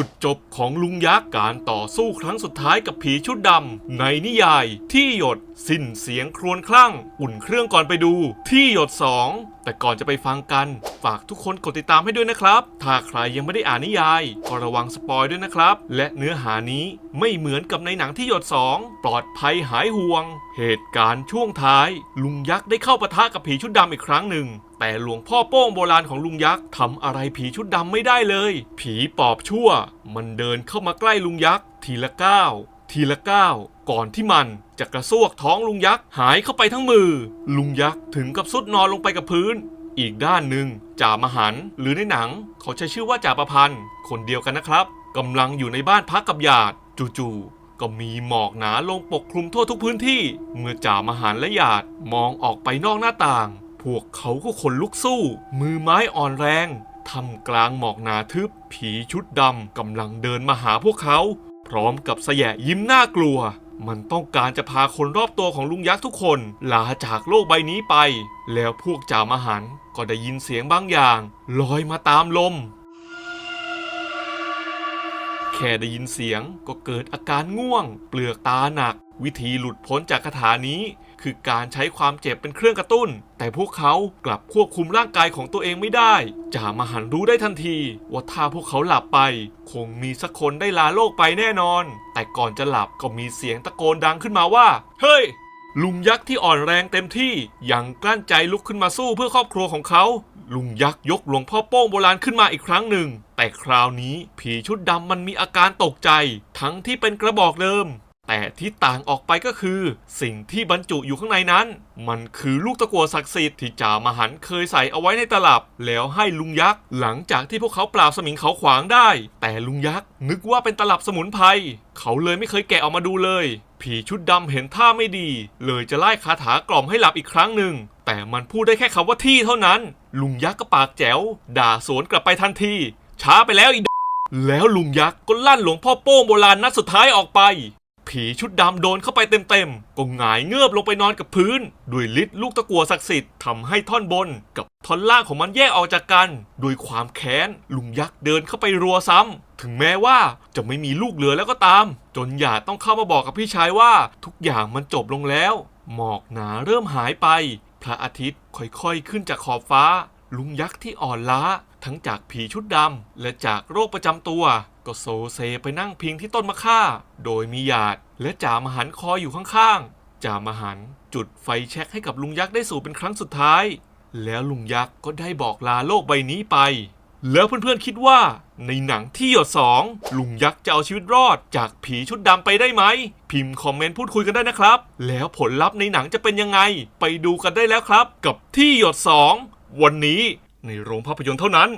จุดจบของลุงยักษ์การต่อสู้ครั้งสุดท้ายกับผีชุดดำในนิยายที่หยดสิ้นเสียงครวญคลั่ง อุ่นเครื่องก่อนไปดู ที่หยด 2 แต่ก่อนจะไปฟังกัน ฝากทุกคนกดติดตามให้ด้วยนะครับ ถ้าใครยังไม่ได้อ่านนิยาย ก็ระวังสปอยด้วยนะครับ และเนื้อหานี้ไม่เหมือนกับในหนังที่หยด 2 ปลอดภัยหายห่วง เหตุการณ์ช่วงท้าย ลุงยักษ์ได้เข้าปะทะกับผีชุดดำอีกครั้งหนึ่ง แต่หลวงพ่อโป้งโบราณของลุงยักษ์ทำอะไรผีชุดดำไม่ได้เลย ผีปอบชั่ว มันเดินเข้ามาใกล้ลุงยักษ์ทีละก้าว ทีละก้าวก่อนที่มันจะกระซวกท้องลุงยักษ์หายเข้าไปทั้งมือ ลุงยักษ์ถึงกับสุดนอนลงไปกับพื้น อีกด้านหนึ่งจ่ามหันหรือในหนัง เขาใช้ชื่อว่าจ่าประพันธ์คนเดียวกันนะครับกำลังอยู่ในบ้านพักกับหยาดจู่ๆก็มีหมอกหนาลงปกคลุมทั่วทุกพื้นที่ เมื่อจ่ามหันและหยาดมองออกไปนอกหน้าต่าง พวกเขาก็ขนลุกสู้ มือไม้อ่อนแรงทำกลางหมอกหนาทึบ ผีชุดดำกำลังเดินมาหาพวกเขา พร้อมกับแสยะยิ้มน่ากลัว มันต้องการจะพาคนรอบตัวของลุงยักษ์ทุกคนลาจากโลกใบนี้ไป แล้วพวกจ่ามหันก็ได้ยินเสียงบางอย่าง ลอยมาตามลม แค่ได้ยินเสียงก็เกิดอาการง่วง เปลือกตาหนัก วิธีหลุดพ้นจากคาถานี้ คือการใช้ความเจ็บเป็นเครื่องกระตุ้น แต่พวกเขากลับควบคุมร่างกายของตัวเองไม่ได้จ่ามหันรู้ได้ทันที ว่าถ้าพวกเขาหลับไป คงมีสักคนได้ลาโลกไปแน่นอน แต่ก่อนจะหลับก็มีเสียงตะโกนดังขึ้นมาว่า เฮ้ย ลุงยักษ์ที่อ่อนแรงเต็มที่ยังกลั้นใจลุกขึ้นมาสู้เพื่อครอบครัวของเขา ลุงยักษ์ยกหลวงพ่อโป้งโบราณขึ้นมาอีกครั้งหนึ่ง แต่คราวนี้ผีชุดดำมันมีอาการตกใจ ทั้งที่เป็นกระบอกเดิม แต่ที่ต่างออกไปก็คือ สิ่งที่บรรจุอยู่ข้างในนั้น มันคือลูกตะกัวศักดิ์สิทธิ์ที่จ่ามหันเคยใส่เอาไว้ในตลับ แล้วให้ลุงยักษ์หลังจากที่พวกเขาปราบสมิงเขาขวางได้ แต่ลุงยักษ์นึกว่าเป็นตลับสมุนไพรเขาเลยไม่เคยแกะออกมาดูเลย ผีชุดดำเห็นท่าไม่ดี เลยจะไล่คาถากล่อมให้หลับอีกครั้งหนึ่งแต่มันพูดได้แค่คำว่าที่เท่านั้น ลุงยักษ์ก็ปากแจ๋วด่าสวนกลับไปทันทีช้าไปแล้วอีแล้วลุงยักษ์ก็ลั่นหลวงพ่อโป้งโบราณนัดสุดท้ายออกไป ผีชุดดำโดนเข้าไปเต็มๆก็หงายเงือบลงไปนอนกับพื้น ด้วยฤทธิ์ลูกตะกัวศักดิ์สิทธิ์ทำให้ท่อนบนกับท่อนล่างของมันแยกออกจากกัน ด้วยความแค้นลุงยักษ์เดินเข้าไปรัวซ้ำถึงแม้ว่าจะไม่มีลูกเหลือแล้วก็ตาม จนหยาดต้องเข้ามาบอกกับพี่ชายว่า ทุกอย่างมันจบลงแล้ว หมอกหนาเริ่มหายไป พระอาทิตย์ค่อยๆขึ้นจากขอบฟ้า ลุงยักษ์ที่อ่อนล้า ทั้งจากผีชุดดำและจากโรคประจำตัว ก็โซเซไปนั่งพิงที่ต้นมะค่า โดยมีหยาดและจ่ามหันคอยอยู่ข้างๆ จ่ามหันจุดไฟแช็กให้กับลุงยักษ์ได้สูบเป็นครั้งสุดท้าย แล้วลุงยักษ์ก็ได้บอกลาโลกใบนี้ไป แล้วเพื่อนๆคิดว่า ในหนังที่หยดสองลุงยักษ์จะเอาชีวิตรอดจากผีชุดดำไปได้ไหม พิมพ์คอมเมนต์พูดคุยกันได้นะครับ แล้วผลลัพธ์ในหนังจะเป็นยังไง ไปดูกันได้แล้วครับ กับที่หยดสองวันนี้ในโรงภาพยนตร์เท่านั้น